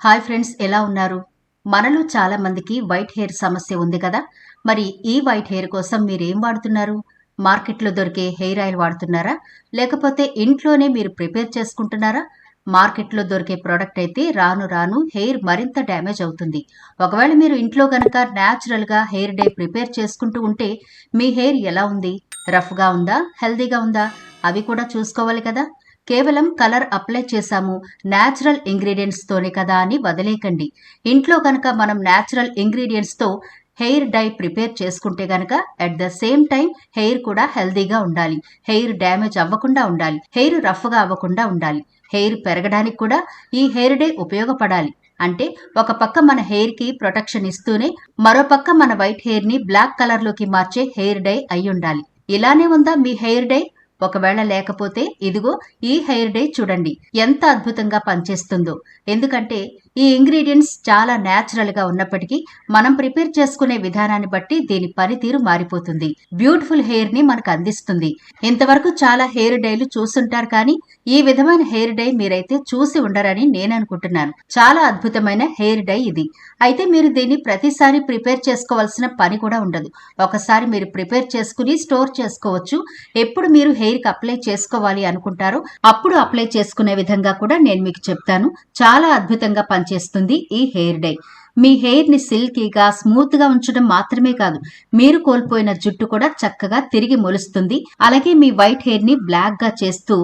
Hi friends ఎలా ఉన్నారు? మనలో చాలా మందికి వైట్ హెయిర్ సమస్య ఉంది కదా? మరి ఈ వైట్ హెయిర్ కోసం మీరేం వాడుతున్నారు? మార్కెట్లో దొరికే హెయిర్ ఆయిల్ వాడుతున్నారా? లేకపోతే ఇంట్లోనే మీరు ప్రిపేర్ చేసుకుంటున్నారా? మార్కెట్లో దొరికే ప్రోడక్ట్ అయితే రాను రాను హెయిర్ మరింత డ్యామేజ్ అవుతుంది. ఒకవేళ మీరు ఇంట్లో కనుక న్యాచురల్గా హెయిర్ డే ప్రిపేర్ చేసుకుంటూ ఉంటే మీ హెయిర్ ఎలా ఉంది? రఫ్గా ఉందా? హెల్దీగా ఉందా? అవి కూడా చూసుకోవాలి కదా? కేవలం కలర్ అప్లై చేశాము. న్యాచురల్ ఇంగ్రీడియంట్స్తోనే కదా అని వదిలేకండి ఇంట్లో కనుక మనం న్యాచురల్ ఇంగ్రీడియంట్స్తో హెయిర్ డై ప్రిపేర్ చేసుకుంటే గనక at the same time hair కూడా హెల్దీగా ఉండాలి. హెయిర్ డ్యామేజ్ అవ్వకుండా ఉండాలి. హెయిర్ రఫ్గా అవ్వకుండా ఉండాలి. హెయిర్ పెరగడానికి కూడా ఈ హెయిర్ డే ఉపయోగపడాలి. అంటే ఒక పక్క మన హెయిర్కి ప్రొటెక్షన్ ఇస్తూనే మరో పక్క మన వైట్ హెయిర్ని బ్లాక్ కలర్లోకి మార్చే హెయిర్ డై అయి ఉండాలి ఇలానే ఉందా మీ హెయిర్ డై? ఒకవేళ లేకపోతే ఇదిగో ఈ హెయిర్ డే చూడండి. ఎంత అద్భుతంగా పనిచేస్తుందో. ఎందుకంటే ఈ ఇంగ్రీడియంట్స్ చాలా న్యాచురల్గా ఉన్నప్పటికీ మనం ప్రిపేర్ చేసుకునే విధానాన్ని బట్టి దీని పనితీరు మారిపోతుంది. బ్యూటిఫుల్ హెయిర్ని మనకు అందిస్తుంది. ఇంతవరకు చాలా హెయిర్ డైలు చూస్తుంటారు కానీ ఈ విధమైన హెయిర్ డై మీరైతే చూసి ఉండరని నేను అనుకుంటున్నాను. చాలా అద్భుతమైన హెయిర్ డై ఇది. అయితే మీరు దీన్ని ప్రతిసారి ప్రిపేర్ చేసుకోవాల్సిన పని కూడా ఉండదు. ఒకసారి మీరు ప్రిపేర్ చేసుకుని స్టోర్ చేసుకోవచ్చు. ఎప్పుడు మీరు హెయిర్కి అప్లై చేసుకోవాలి అనుకుంటారో అప్పుడు అప్లై చేసుకునే విధంగా కూడా నేను మీకు చెప్తాను. చాలా అద్భుతంగా పనిచేస్తుంది ఈ హెయిర్ డై. మీ హెయిర్ని సిల్కీగా స్మూత్గా ఉంచడం మాత్రమే కాదు మీరు కోల్పోయిన జుట్టు కూడా చక్కగా తిరిగి మొలుస్తుంది. అలాగే మీ వైట్ హెయిర్ని బ్లాక్గా చేస్తూ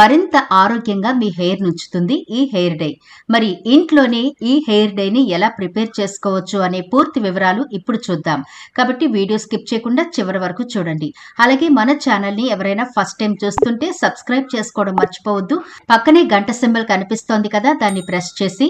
మరింత ఆరోగ్యంగా మీ హెయిర్ నుంచుతుంది ఈ హెయిర్ డై. మరి ఇంట్లోనే ఈ హెయిర్ డై ని ఎలా ప్రిపేర్ చేసుకోవచ్చు అనే పూర్తి వివరాలు ఇప్పుడు చూద్దాం. కాబట్టి వీడియో స్కిప్ చేయకుండా చివరి వరకు చూడండి. అలాగే మన ఛానల్ని ఎవరైనా ఫస్ట్ టైం చూస్తుంటే సబ్స్క్రైబ్ చేసుకోవడం మర్చిపోవద్దు. పక్కనే గంట సింబల్ కనిపిస్తోంది కదా దాన్ని ప్రెస్ చేసి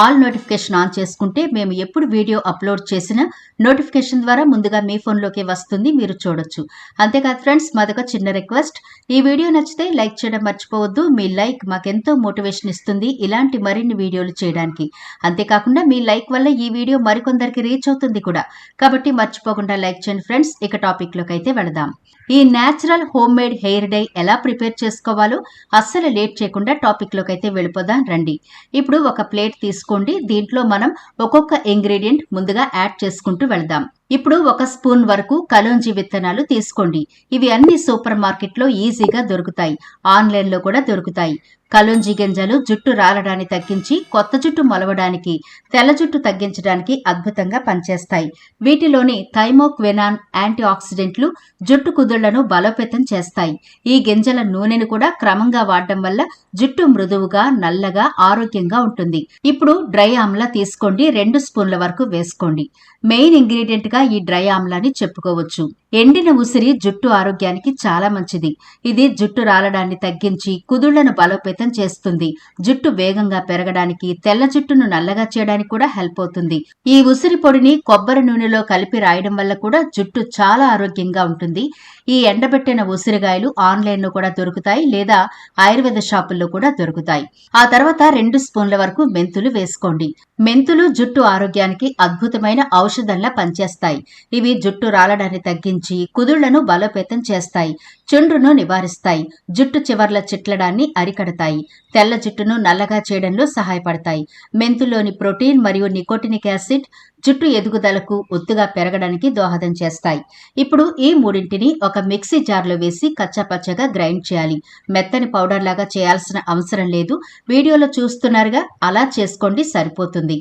ఆల్ నోటిఫికేషన్ ఆన్ చేసుకుంటే మేము ఎప్పుడు వీడియో అప్లోడ్ చేసినా నోటిఫికేషన్ ద్వారా ముందుగా మీ ఫోన్లోకి వస్తుంది మీరు చూడొచ్చు. అంతేకాదు ఫ్రెండ్స్ మాదొక చిన్న రిక్వెస్ట్. ఈ వీడియో నచ్చితే లైక్ చేయడం మర్చిపోవద్దు. మీ లైక్ మాకెంతో మోటివేషన్ ఇస్తుంది ఇలాంటి మరిన్ని వీడియోలు చేయడానికి. అంతేకాకుండా మీ లైక్ వల్ల ఈ వీడియో మరికొందరికి రీచ్ అవుతుంది కూడా. కాబట్టి మర్చిపోకుండా లైక్ చేయండి ఫ్రెండ్స్. ఇక టాపిక్లోకి అయితే వెళదాం. ఈ natural home made hair dye ఎలా ప్రిపేర్ చేసుకోవాలో అస్సలు లేట్ చేయకుండా టాపిక్లోకి అయితే వెళ్ళిపోదాం రండి. ఇప్పుడు ఒక ప్లేట్ తీసుకు తీసుకోండి. దీంట్లో మనం ఒక్కొక్క ఇంగ్రీడియంట్ ముందుగా యాడ్ చేసుకుంటూ వెళదాం. ఇప్పుడు ఒక స్పూన్ వరకు కలోంజి విత్తనాలు తీసుకోండి. ఇవి అన్ని సూపర్ మార్కెట్లో ఈజీగా దొరుకుతాయి. ఆన్లైన్లో కూడా దొరుకుతాయి. కలుంజి గింజలు జుట్టు రాలడాన్ని తగ్గించి కొత్త జుట్టు మొలవడానికి తెల్ల జుట్టు తగ్గించడానికి అద్భుతంగా పనిచేస్తాయి. వీటిలోని థైమోక్వెనాన్ యాంటీ ఆక్సిడెంట్లు జుట్టు కుదుళ్ళను బలోపేతం చేస్తాయి. ఈ గింజల నూనెను కూడా క్రమంగా వాడడం వల్ల జుట్టు మృదువుగా నల్లగా ఆరోగ్యంగా ఉంటుంది. ఇప్పుడు డ్రై ఆమ్లా తీసుకోండి. రెండు స్పూన్ల వరకు వేసుకోండి. మెయిన్ ఇంగ్రీడియంట్గా ఈ డ్రై ఆమ్లాని చెప్పుకోవచ్చు. ఎండిన ఉసిరి జుట్టు ఆరోగ్యానికి చాలా మంచిది. ఇది జుట్టు రాలడాన్ని తగ్గించి కుదుళ్ళను బలోపేతం చేస్తుంది. జుట్టు వేగంగా పెరగడానికి తెల్ల జుట్టును నల్లగా చేయడానికి కూడా హెల్ప్ అవుతుంది. ఈ ఉసిరి పొడిని కొబ్బరి నూనెలో కలిపి రాయడం వల్ల కూడా జుట్టు చాలా ఆరోగ్యంగా ఉంటుంది. ఈ ఎండబెట్టిన ఉసిరిగాయలు ఆన్లైన్లో కూడా దొరుకుతాయి లేదా ఆయుర్వేద షాపుల్లో కూడా దొరుకుతాయి. ఆ తర్వాత రెండు స్పూన్ల వరకు మెంతులు వేసుకోండి. మెంతులు జుట్టు ఆరోగ్యానికి అద్భుతమైన ఔషధంలా పనిచేస్తాయి. ఇవి జుట్టు రాలడాన్ని తగ్గించి కుదుళ్ళను బలోపేతం చేస్తాయి. చుండ్రును నివారిస్తాయి. జుట్టు చివర్ల చిట్లడాన్ని అరికడతాయి. తెల్ల జుట్టును నల్లగా చేయడంలో సహాయపడతాయి. మెంతులోని ప్రోటీన్ మరియు నికోటినిక్ యాసిడ్ జుట్టు ఎదుగుదలకు ఒత్తుగా పెరగడానికి దోహదం చేస్తాయి. ఇప్పుడు ఈ మూడింటిని ఒక మిక్సీ జార్లో వేసి కచ్చాపచ్చగా గ్రైండ్ చేయాలి. మెత్తని పౌడర్ లాగా చేయాల్సిన అవసరం లేదు. వీడియోలో చూస్తున్నారుగా అలా చేసుకోండి సరిపోతుంది.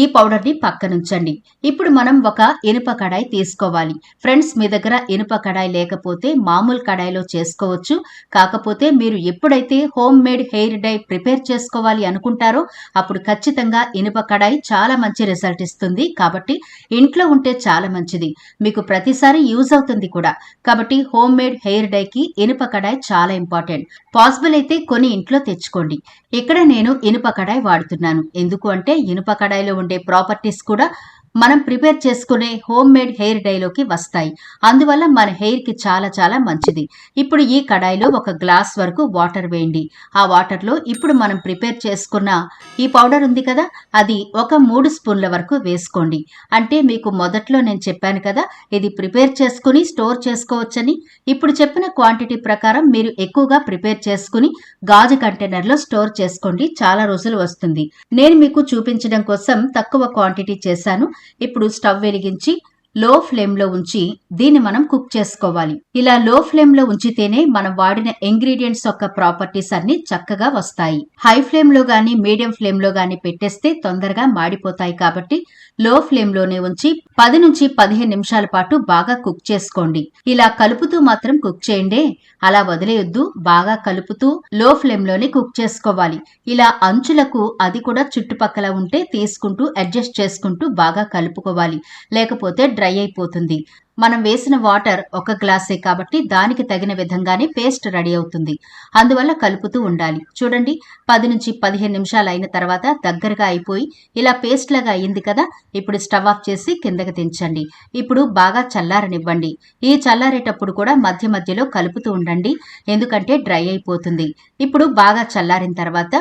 ఈ పౌడర్ని పక్కనుంచండి. ఇప్పుడు మనం ఒక ఇనుప కడాయి తీసుకోవాలి. ఫ్రెండ్స్ మీ దగ్గర ఇనుప కడాయి లేకపోతే మామూలు కడాయిలో చేసుకోవచ్చు. కాకపోతే మీరు ఎప్పుడైతే home made hair dye prepare చేసుకోవాలి అనుకుంటారో అప్పుడు ఖచ్చితంగా ఇనుప కడాయి చాలా మంచి రిజల్ట్ ఇస్తుంది. కాబట్టి ఇంట్లో ఉంటే చాలా మంచిది. మీకు ప్రతిసారి యూజ్ అవుతుంది కూడా. కాబట్టి హోమ్ మేడ్ హెయిర్ డైకి ఇనుప కడాయి చాలా ఇంపార్టెంట్. పాసిబుల్ అయితే కొన్ని ఇంట్లో తెచ్చుకోండి. ఇక్కడ నేను ఇనుప కడాయి వాడుతున్నాను. ఎందుకు అంటే ఇనుప కడాయిలో ఉండే ప్రాపర్టీస్ కూడా మనం ప్రిపేర్ చేసుకునే హోమ్ మేడ్ హెయిర్ డైలోకి వస్తాయి. అందువల్ల మన హెయిర్కి చాలా చాలా మంచిది. ఇప్పుడు ఈ కడాయిలో ఒక గ్లాస్ వరకు వాటర్ వేయండి. ఆ వాటర్లో ఇప్పుడు మనం ప్రిపేర్ చేసుకున్న ఈ పౌడర్ ఉంది కదా అది ఒక మూడు స్పూన్ల వరకు వేసుకోండి. అంటే మీకు మొదట్లో నేను చెప్పాను కదా ఇది ప్రిపేర్ చేసుకుని స్టోర్ చేసుకోవచ్చని. ఇప్పుడు చెప్పిన క్వాంటిటీ ప్రకారం మీరు ఎక్కువగా ప్రిపేర్ చేసుకుని గాజు కంటైనర్లో స్టోర్ చేసుకోండి. చాలా రోజులు వస్తుంది. నేను మీకు చూపించడం కోసం తక్కువ క్వాంటిటీ చేశాను. ఇప్పుడు స్టవ్ వెలిగించి లో ఫ్లేమ్లో ఉంచి దీన్ని మనం కుక్ చేసుకోవాలి. ఇలా లో ఫ్లేమ్లో ఉంచితేనే మనం వాడిన ఇంగ్రీడియంట్స్ యొక్క ప్రాపర్టీస్ అన్ని చక్కగా వస్తాయి. హై ఫ్లేమ్లో గానీ మీడియం ఫ్లేమ్లో గానీ పెట్టేస్తే తొందరగా మాడిపోతాయి కాబట్టి లో ఫ్లేమ్లోనే ఉంచి పది నుంచి పదిహేను నిమిషాల పాటు బాగా కుక్ చేసుకోండి. ఇలా కలుపుతూ మాత్రం కుక్ చేయండి. అలా వదిలేయొద్దు. బాగా కలుపుతూ లో ఫ్లేమ్లోనే కుక్ చేసుకోవాలి. ఇలా అంచులకు అది కూడా చుట్టుపక్కల ఉంటే తీసుకుంటూ అడ్జస్ట్ చేసుకుంటూ బాగా కలుపుకోవాలి. లేకపోతే డ్రై అయిపోతుంది. మనం వేసిన వాటర్ ఒక గ్లాసే కాబట్టి దానికి తగిన విధంగానే పేస్ట్ రెడీ అవుతుంది. అందువల్ల కలుపుతూ ఉండాలి. చూడండి పది నుంచి పదిహేను నిమిషాలు అయిన తర్వాత దగ్గరగా అయిపోయి ఇలా పేస్ట్ లాగా అయింది కదా ఇప్పుడు స్టవ్ ఆఫ్ చేసి కిందకి దించండి. ఇప్పుడు బాగా చల్లారనివ్వండి. ఈ చల్లారేటప్పుడు కూడా మధ్య మధ్యలో కలుపుతూ ఉండండి ఎందుకంటే డ్రై అయిపోతుంది. ఇప్పుడు బాగా చల్లారిన తర్వాత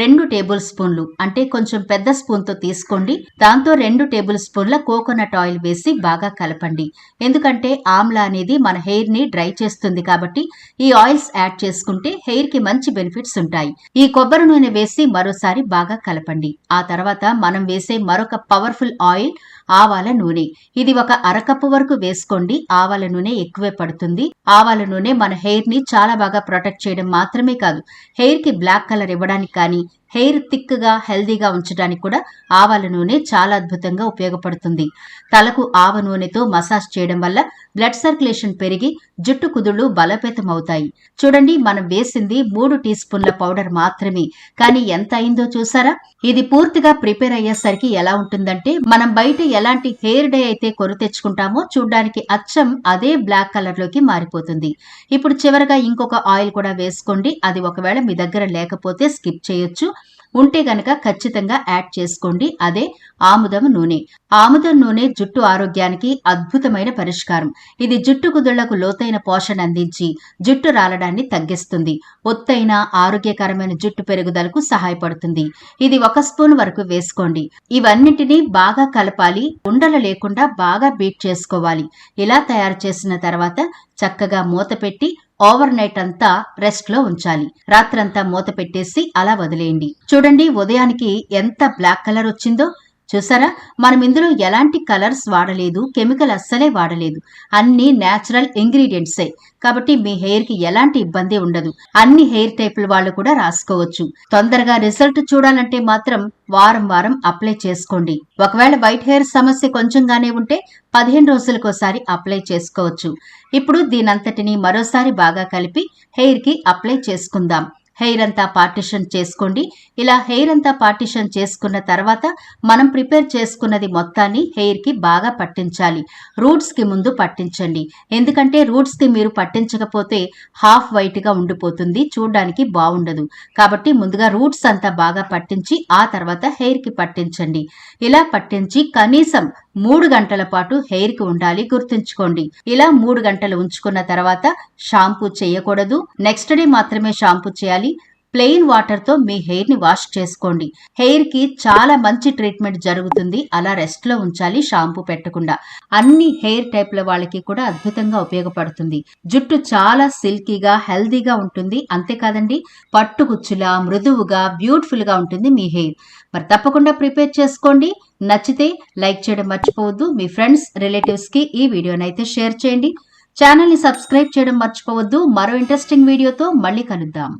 రెండు టేబుల్ స్పూన్లు అంటే కొంచెం పెద్ద స్పూన్తో తీసుకోండి. దాంతో రెండు టేబుల్ స్పూన్ల కోకోనట్ ఆయిల్ వేసి బాగా కలపండి. ఎందుకంటే ఆమ్లా అనేది మన హెయిర్ని డ్రై చేస్తుంది కాబట్టి ఈ ఆయిల్స్ యాడ్ చేసుకుంటే హెయిర్కి మంచి బెనిఫిట్స్ ఉంటాయి. ఈ కొబ్బరి నూనె వేసి మరోసారి బాగా కలపండి. ఆ తర్వాత మనం వేసే మరొక పవర్ఫుల్ ఆయిల్ ఆవాల నూనె. ఇది ఒక అరకప్పు వరకు వేసుకోండి. ఆవాల నూనె ఎక్కువే పడుతుంది. ఆవాల నూనె మన హెయిర్ని చాలా బాగా ప్రొటెక్ట్ చేయడం మాత్రమే కాదు. హెయిర్కి బ్లాక్ కలర్ ఇవ్వడానికి కానీ హెయిర్ థిక్గా హెల్దీగా ఉంచడానికి కూడా ఆవాల నూనె చాలా అద్భుతంగా ఉపయోగపడుతుంది. తలకు ఆవ నూనెతో మసాజ్ చేయడం వల్ల బ్లడ్ సర్క్యులేషన్ పెరిగి జుట్టు కుదుళ్ళు బలోపేతం అవుతాయి చూడండి మనం వేసింది మూడు టీ స్పూన్ల పౌడర్ మాత్రమే. కానీ ఎంత అయిందో చూసారా? ఇది పూర్తిగా ప్రిపేర్ అయ్యేసరికి ఎలా ఉంటుందంటే మనం బయట ఎలాంటి హెయిర్ డే అయితే కొను తెచ్చుకుంటామో చూడడానికి అచ్చం అదే బ్లాక్ కలర్లోకి మారిపోతుంది. ఇప్పుడు చివరగా ఇంకొక ఆయిల్ కూడా వేసుకోండి. అది ఒకవేళ మీ దగ్గర లేకపోతే స్కిప్ చేయొచ్చు. ఉంటే గనక ఖచ్చితంగా యాడ్ చేసుకోండి. అదే ఆముదం నూనె. ఆముదం నూనె జుట్టు ఆరోగ్యానికి అద్భుతమైన పరిష్కారం. ఇది జుట్టు కుదుళ్ళకు లోతైన పోషణ అందించి జుట్టు రాలడాన్ని తగ్గిస్తుంది. ఒత్తైన ఆరోగ్యకరమైన జుట్టు పెరుగుదలకు సహాయపడుతుంది. ఇది ఒక స్పూన్ వరకు వేసుకోండి. ఇవన్నింటినీ బాగా కలపాలి. ఉండలు లేకుండా బాగా బీట్ చేసుకోవాలి. ఇలా తయారు చేసిన తర్వాత చక్కగా మూత పెట్టి ఓవర్ నైట్ అంతా రెస్ట్లో ఉంచాలి. రాత్రంతా మూత పెట్టేసి అలా వదిలేయండి. చూడండి ఉదయానికి ఎంత బ్లాక్ కలర్ వచ్చిందో. చూసారా మనం ఇందులో ఎలాంటి కలర్స్ వాడలేదు కెమికల్ అస్సలే వాడలేదు. అన్ని నేచురల్ ఇంగ్రీడియంట్సే. కాబట్టి మీ హెయిర్కి ఎలాంటి ఇబ్బంది ఉండదు. అన్ని హెయిర్ టైపుల వాళ్ళు కూడా రాసుకోవచ్చు. తొందరగా రిజల్ట్ చూడాలంటే మాత్రం వారం వారం అప్లై చేసుకోండి. ఒకవేళ వైట్ హెయిర్ సమస్య కొంచెంగానే ఉంటే పదిహేను రోజులకోసారి అప్లై చేసుకోవచ్చు. ఇప్పుడు దీనంతటిని మరోసారి బాగా కలిపి హెయిర్కి అప్లై చేసుకుందాం. హెయిర్ అంతా పార్టిషన్ చేసుకోండి. ఇలా హెయిర్ అంతా పార్టిషన్ చేసుకున్న తర్వాత మనం ప్రిపేర్ చేసుకున్నది మొత్తాన్ని హెయిర్కి బాగా పట్టించాలి. రూట్స్కి ముందు పట్టించండి. ఎందుకంటే రూట్స్కి మీరు పట్టించకపోతే హాఫ్ వైట్గా ఉండిపోతుంది. చూడడానికి బాగుండదు. కాబట్టి ముందుగా రూట్స్ అంతా బాగా పట్టించి ఆ తర్వాత హెయిర్కి పట్టించండి. ఇలా పట్టించి కనీసం మూడు గంటల పాటు హెయిర్కి ఉండాలి గుర్తుంచుకోండి. ఇలా మూడు గంటలు ఉంచుకున్న తర్వాత షాంపూ చేయకూడదు. నెక్స్ట్ డే మాత్రమే షాంపూ చేయాలి. ప్లెయిన్ వాటర్తో మీ హెయిర్ని వాష్ చేసుకోండి. హెయిర్కి చాలా మంచి ట్రీట్మెంట్ జరుగుతుంది. అలా రెస్ట్లో ఉంచాలి షాంపూ పెట్టకుండా. అన్ని హెయిర్ టైప్ల వాళ్ళకి కూడా అద్భుతంగా ఉపయోగపడుతుంది. జుట్టు చాలా సిల్కీగా హెల్దీగా ఉంటుంది. అంతేకాదండి పట్టుకుచ్చులా మృదువుగా బ్యూటిఫుల్గా ఉంటుంది మీ హెయిర్. మరి తప్పకుండా ప్రిపేర్ చేసుకోండి. నచ్చితే లైక్ చేయడం మర్చిపోవద్దు. మీ ఫ్రెండ్స్ రిలేటివ్స్కి ఈ వీడియోనైతే షేర్ చేయండి. ఛానల్ని సబ్స్క్రైబ్ చేయడం మర్చిపోవద్దు. మరో ఇంట్రెస్టింగ్ వీడియోతో మళ్ళీ కలుద్దాం.